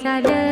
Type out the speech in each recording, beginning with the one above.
चालती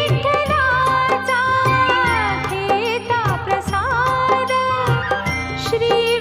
विठ्ठलाचा प्रसाद श्री